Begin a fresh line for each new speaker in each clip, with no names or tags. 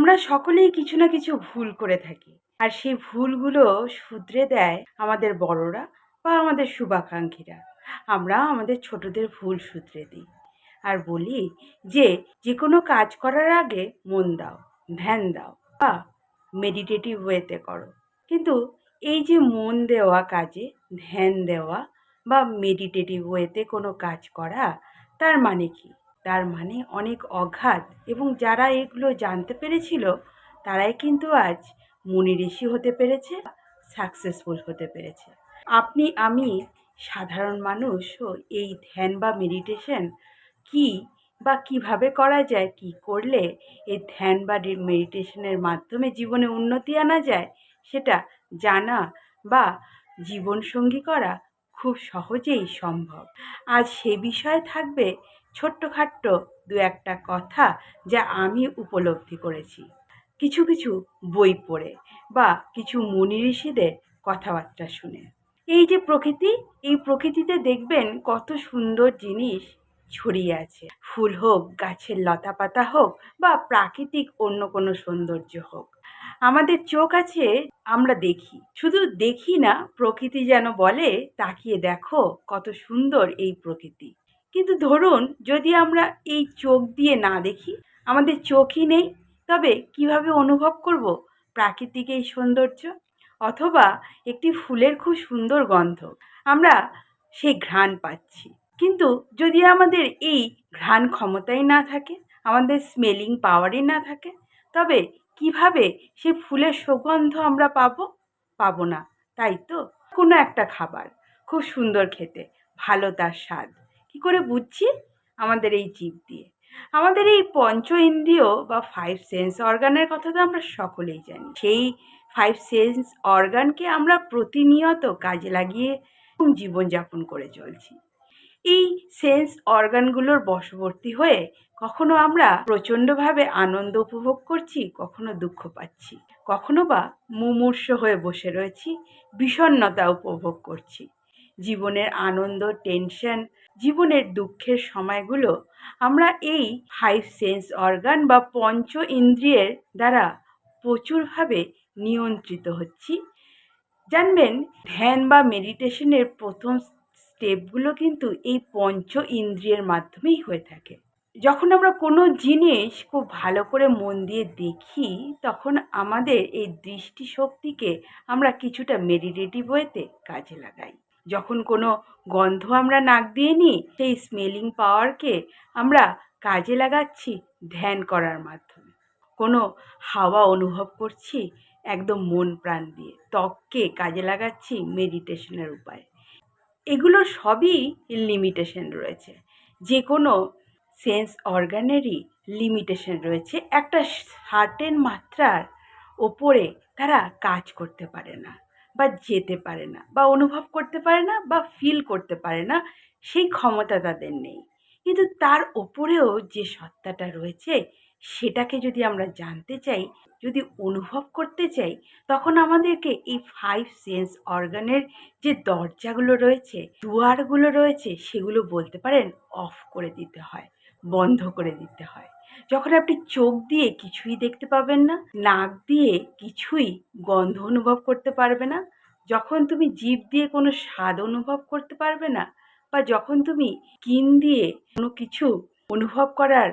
আমরা সকলেই কিছু না কিছু ভুল করে থাকি। আর সেই ভুলগুলো শুধরে দেয় আমাদের বড়রা বা আমাদের শুভাকাঙ্ক্ষীরা। আমরা আমাদের ছোটদের ভুল শুধরে দিই। আর বলি যে যে কোনো কাজ করার আগে মন দাও, ধ্যান দাও বা মেডিটেটিভ ওয়েতে করো। কিন্তু এই যে মন দেওয়া কাজে, ধ্যান দেওয়া বা মেডিটেটিভ ওয়েতে কোনো কাজ করা, তার মানে কি? তার মানে অনেক অঘাত। এবং যারা এগুলো জানতে পেরেছিল, তারাই কিন্তু আজ মুনি ঋষি হতে পেরেছে সাকসেসফুল হতে পেরেছে। আপনি, আমি সাধারণ মানুষও এই ধ্যান বা মেডিটেশন কি বা কীভাবে করা যায়, কি করলে এই ধ্যান বা মেডিটেশনের মাধ্যমে জীবনে উন্নতি আনা যায়, সেটা জানা বা জীবনসঙ্গী করা খুব সহজেই সম্ভব। আজ সে বিষয়ে থাকবে ছোট্টখাট্ট দু একটা কথা যা আমি উপলব্ধি করেছি। কিছু কিছু বই পড়ে বা কিছু মুনি ঋষিদের কথাবার্তা শুনে। এই যে প্রকৃতি, এই প্রকৃতিতে দেখবেন কত সুন্দর জিনিস ছড়িয়ে আছে। ফুল হোক, গাছের লতা পাতা হোক বা প্রাকৃতিক অন্য কোনো সৌন্দর্য হোক। আমাদের চোখ আছে, আমরা দেখি। শুধু দেখি না, প্রকৃতি যেন বলে, তাকিয়ে দেখো কত সুন্দর এই প্রকৃতি। কিন্তু ধরুন, যদি আমরা এই চোখ দিয়ে না দেখি, আমাদের চোখই নেই, তবে কীভাবে অনুভব করব প্রাকৃতিক এই সৌন্দর্য? অথবা একটি ফুলের খুব সুন্দর গন্ধ। আমরা সেই ঘ্রাণ পাচ্ছি। কিন্তু যদি আমাদের এই ঘ্রাণ ক্ষমতাই না থাকে, আমাদের স্মেলিং পাওয়ারই না থাকে, তবে কীভাবে সে ফুলের সুগন্ধ আমরা পাবো? পাবো না, তাই তো? কোনো একটা খাবার, খুব সুন্দর খেতে, ভালো তার স্বাদ। কি করে বুঝছি? আমাদের এই জীব দিয়ে। আমাদের এই পঞ্চ ইন্দ্রিয় বা ফাইভ সেন্স অর্গানের কথা তো আমরা সকলেই জানি। সেই ফাইভ সেন্স অর্গানকে আমরা প্রতিনিয়ত কাজে লাগিয়ে জীবনযাপন করে চলছি। এই সেন্স অর্গানগুলোর বশবর্তী হয়ে কখনো আমরা প্রচণ্ডভাবে আনন্দ উপভোগ করছি, কখনো দুঃখ পাচ্ছি, কখনো বা মুমূর্ষ হয়ে বসে রয়েছি, বিষণ্ণতা উপভোগ করছি। জীবনের আনন্দ টেনশন জীবনের দুঃখের সময়গুলো আমরা এই ফাইভ সেন্স অর্গান বা পঞ্চ ইন্দ্রিয়ের দ্বারা প্রচুরভাবে নিয়ন্ত্রিত হচ্ছি। জানবেন, ধ্যান বা মেডিটেশনের প্রথম স্টেপগুলো কিন্তু এই পঞ্চ ইন্দ্রিয়ের মাধ্যমেই হয়ে থাকে। যখন আমরা কোনো জিনিস খুব ভালো করে মন দিয়ে দেখি, তখন আমাদের এই দৃষ্টিশক্তিকে আমরা কিছুটা মেডিটেটিভ ওয়েতে কাজে লাগাই। যখন কোনো গন্ধ আমরা নাক দিয়ে নিই, সেই স্মেলিং পাওয়ারকে আমরা কাজে লাগাচ্ছি ধ্যান করার মাধ্যমে। কোনো হাওয়া অনুভব করছি একদম মন প্রাণ দিয়ে, ত্বককে কাজে লাগাচ্ছি মেডিটেশনের উপায়। এগুলো সবই লিমিটেশন রয়েছে। যে কোনো সেন্স অর্গানেরই লিমিটেশন রয়েছে। একটা সার্টেন মাত্রার ওপরে তারা কাজ করতে পারে না। বা যেতে পারে না, বা অনুভব করতে পারে না, বা ফিল করতে পারে না, সেই ক্ষমতা তাদের নেই। কিন্তু তার ওপরেও যে সত্তাটা রয়েছে, সেটাকে যদি আমরা জানতে চাই, যদি অনুভব করতে চাই, তখন আমাদেরকে এই ফাইভ সেন্স অর্গানের যে দরজাগুলো রয়েছে, দুয়ারগুলো রয়েছে, সেগুলো বলতে পারেন অফ করে দিতে হয়, বন্ধ করে দিতে হয়। যখন আপনি চোখ দিয়ে কিছুই দেখতে পাবেন না, নাক দিয়ে কিছুই গন্ধ অনুভব করতে পারবে না, যখন তুমি জিভ দিয়ে কোনো স্বাদ অনুভব করতে পারবে না বা যখন তুমি কিন দিয়ে কোনো কিছু অনুভব করার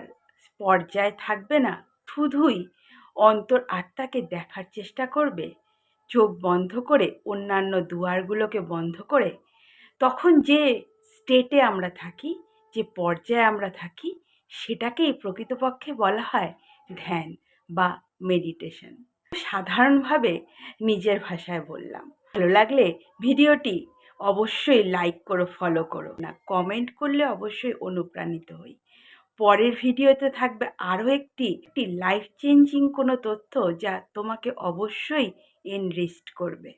পর্যায়ে থাকবে না, শুধুই অন্তর আত্মাকে দেখার চেষ্টা করবে, চোখ বন্ধ করে অন্যান্য দুয়ারগুলোকে বন্ধ করে, তখন যে স্টেটে আমরা থাকি, যে পর্যায়ে আমরা থাকি সেটাকেই প্রকৃতপক্ষে বলা হয় ধ্যান বা মেডিটেশন সাধারণভাবে নিজের ভাষায় বললাম। ভালো লাগলে ভিডিওটি অবশ্যই লাইক করো ফলো করো। না কমেন্ট করলে অবশ্যই অনুপ্রাণিত হই। পরের ভিডিওতে থাকবে আরও একটি একটি লাইফ চেঞ্জিং কোনো তথ্য যা তোমাকে অবশ্যই এনরিস্ট করবে।